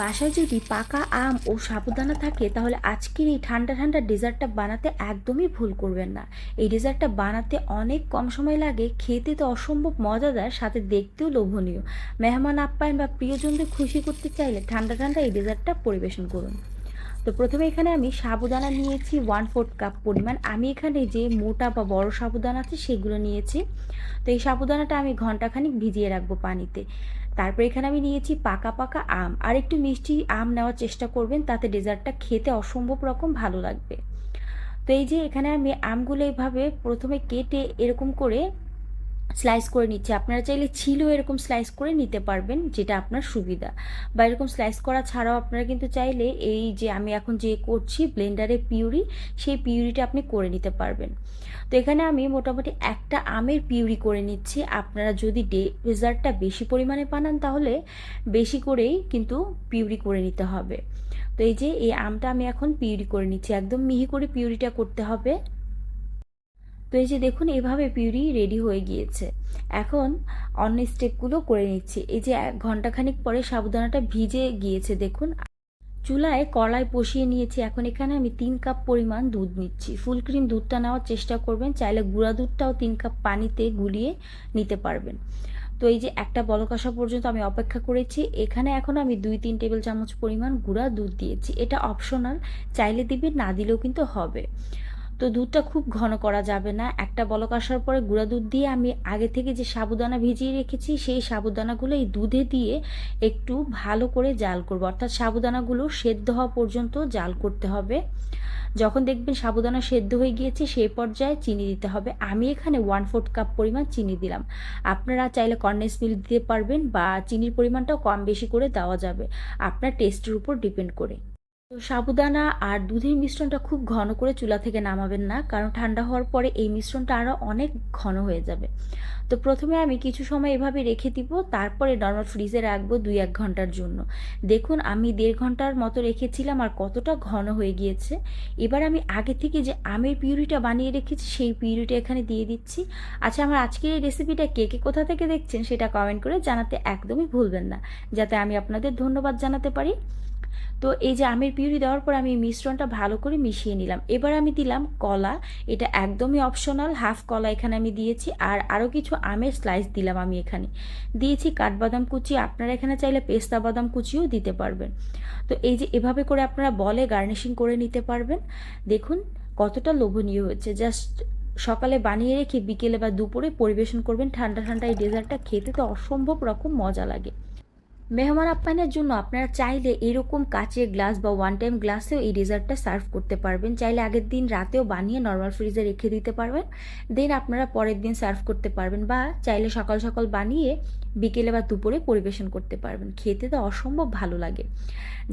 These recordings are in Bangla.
বাসায় যদি পাকা আম ও সাবুদানা থাকে, তাহলে আজকের এই ঠান্ডা ঠান্ডা ডেজার্টটা বানাতে একদমই ভুল করবেন না। এই ডেজার্টটা বানাতে অনেক কম সময় লাগে, খেতে তো অসম্ভব মজাদার, সাথে দেখতেও লোভনীয়। মেহমান আপ্যায়ন বা প্রিয়জনদের খুশি করতে চাইলে ঠান্ডা ঠান্ডা এই ডেজার্টটা পরিবেশন করুন। তো প্রথমে এখানে আমি সাবুদানা নিয়েছি ওয়ান ফোর্থ কাপ পরিমাণ। আমি এখানে যে মোটা বা বড় সাবুদানা আছে, সেগুলো নিয়েছি। তো এই সাবুদানাটা আমি ঘন্টাখানিক ভিজিয়ে রাখব পানিতে। তারপর এখানে আমি নিয়েছি পাকা পাকা আম। আর একটু মিষ্টি আম নেওয়ার চেষ্টা করবেন, তাতে ডেজার্টটা খেতে অসম্ভব রকম ভালো লাগবে। তো এই যে এখানে আমি আমগুলো এইভাবে প্রথমে কেটে এরকম করে স্লাইস করে নিচ্ছি। আপনারা চাইলে ছিল এরকম স্লাইস করে নিতে পারবেন, যেটা আপনার সুবিধা। বা এরকম স্লাইস করা ছাড়াও আপনারা কিন্তু চাইলে এই যে আমি এখন যে করছি ব্লেন্ডারে পিউরি, সেই পিউরিটা আপনি করে নিতে পারবেন। তো এখানে আমি মোটামুটি একটা আমের পিউরি করে নিচ্ছি। আপনারা যদি ডেজার্টটা বেশি পরিমাণে বানান তাহলে বেশি করেই কিন্তু পিউরি করে নিতে হবে। তো এই যে এই আমটা আমি এখন পিউরি করে নিচ্ছি। একদম মিহি করে পিউরিটা করতে হবে। তো এই যে দেখুন, এভাবে পিউরি রেডি হয়ে গিয়েছে। এখন অন্য স্টেপগুলো করে নিচ্ছি। এই যে এক ঘন্টাখানিক পরে সাবুদানাটা ভিজে গিয়েছে, দেখুন। চুলায় কড়াই বসিয়ে নিয়েছি। এখন এখানে আমি তিন কাপ পরিমাণ দুধ নিচ্ছি। ফুল ক্রিম দুধটা নেওয়ার চেষ্টা করবেন, চাইলে গুঁড়া দুধটাও তিন কাপ পানিতে গুলিয়ে নিতে পারবেন। তো এই যে একটা বলক আসা পর্যন্ত আমি অপেক্ষা করেছি। এখানে এখন আমি দুই তিন টেবিল চামচ পরিমাণ গুঁড়া দুধ দিয়েছি। এটা অপশনাল, চাইলে দিবে না দিলেও কিন্তু হবে। তো দুধটা খুব ঘন করা যাবে না। একটা বলক আসার পরে গুঁড়া দুধ দিয়ে আমি আগে থেকে যে সাবুদানা ভিজিয়ে রেখেছি, সেই সাবুদানাগুলো এই দুধে দিয়ে একটু ভালো করে জাল করব। অর্থাৎ সাবুদানাগুলো সেদ্ধ হওয়া পর্যন্ত জাল করতে হবে। যখন দেখবেন সাবুদানা সেদ্ধ হয়ে গিয়েছে, সেই পর্যায়ে চিনি দিতে হবে। আমি এখানে ওয়ান ফোর্থ কাপ পরিমাণ চিনি দিলাম। আপনারা চাইলে কর্নেস মিল দিতে পারবেন বা চিনির পরিমাণটাও কম বেশি করে দেওয়া যাবে। আপনার টেস্টের উপর ডিপেন্ড করে। তো সাবুদানা আর দুধের মিশ্রণটা খুব ঘন করে চুলা থেকে নামাবেন না, কারণ ঠান্ডা হওয়ার পরে এই মিশ্রণটা আরও অনেক ঘন হয়ে যাবে। তো প্রথমে আমি কিছু সময় এভাবে রেখে দিব, তারপরে নর্মাল ফ্রিজে রাখব দুই এক ঘণ্টার জন্য। দেখুন, আমি দেড় ঘণ্টার মতো রেখেছিলাম আর কতটা ঘন হয়ে গিয়েছে। এবার আমি আগে থেকে যে আমের পিউরিটা বানিয়ে রেখেছি, সেই পিউরিটা এখানে দিয়ে দিচ্ছি। আচ্ছা আমার আজকের এই রেসিপিটা কে কে কোথা থেকে দেখছেন সেটা কমেন্ট করে জানাতে একদমই ভুলবেন না, যাতে আমি আপনাদের ধন্যবাদ জানাতে পারি। তো এই যে আমের পিউরি দেওয়ার পর আমি মিশ্রণটা ভালো করে মিশিয়ে নিলাম। এবার আমি দিলাম কলা। এটা একদমই অপশনাল হাফ কলা এখানে আমি দিয়েছি। আর আরও কিছু আমের স্লাইস দিলাম আমি এখানে। দিয়েছি কাঠবাদাম কুচি। আপনারা এখানে চাইলে পেস্তা বাদাম কুচিও দিতে পারবেন। তো এই যে এভাবে করে আপনারা বলে গার্নিশিং করে নিতে পারবেন। দেখুন কতটা লোভনীয় হয়েছে। জাস্ট সকালে বানিয়ে রেখে বিকেলে বা দুপুরে পরিবেশন করবেন। ঠান্ডা ঠান্ডা এই ডেজার্টটা খেতে তো অসম্ভব রকম মজা লাগে। মেহমান আপ্যায়নের জন্য আপনারা চাইলে এরকম কাচের গ্লাস বা ওয়ান টাইম গ্লাসেও এই ডেজার্টটা সার্ভ করতে পারবেন। চাইলে আগের দিন রাতেও বানিয়ে নর্মাল ফ্রিজে রেখে দিতে পারবেন। দেন আপনারা পরের দিন সার্ভ করতে পারবেন বা চাইলে সকাল সকাল বানিয়ে বিকেলে বা দুপুরে পরিবেশন করতে পারবেন। খেতে তো অসম্ভব ভালো লাগে।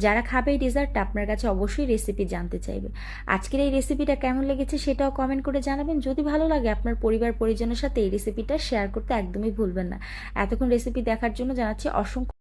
যারা খাবে এই ডেজার্টটা আপনার কাছে অবশ্যই রেসিপি জানতে চাইবে। আজকের এই রেসিপিটা কেমন লেগেছে সেটাও কমেন্ট করে জানাবেন। যদি ভালো লাগে আপনার পরিবার পরিজনের সাথে এই রেসিপিটা শেয়ার করতে একদমই ভুলবেন না। এতক্ষণ রেসিপি দেখার জন্য জানাচ্ছি অসংখ্য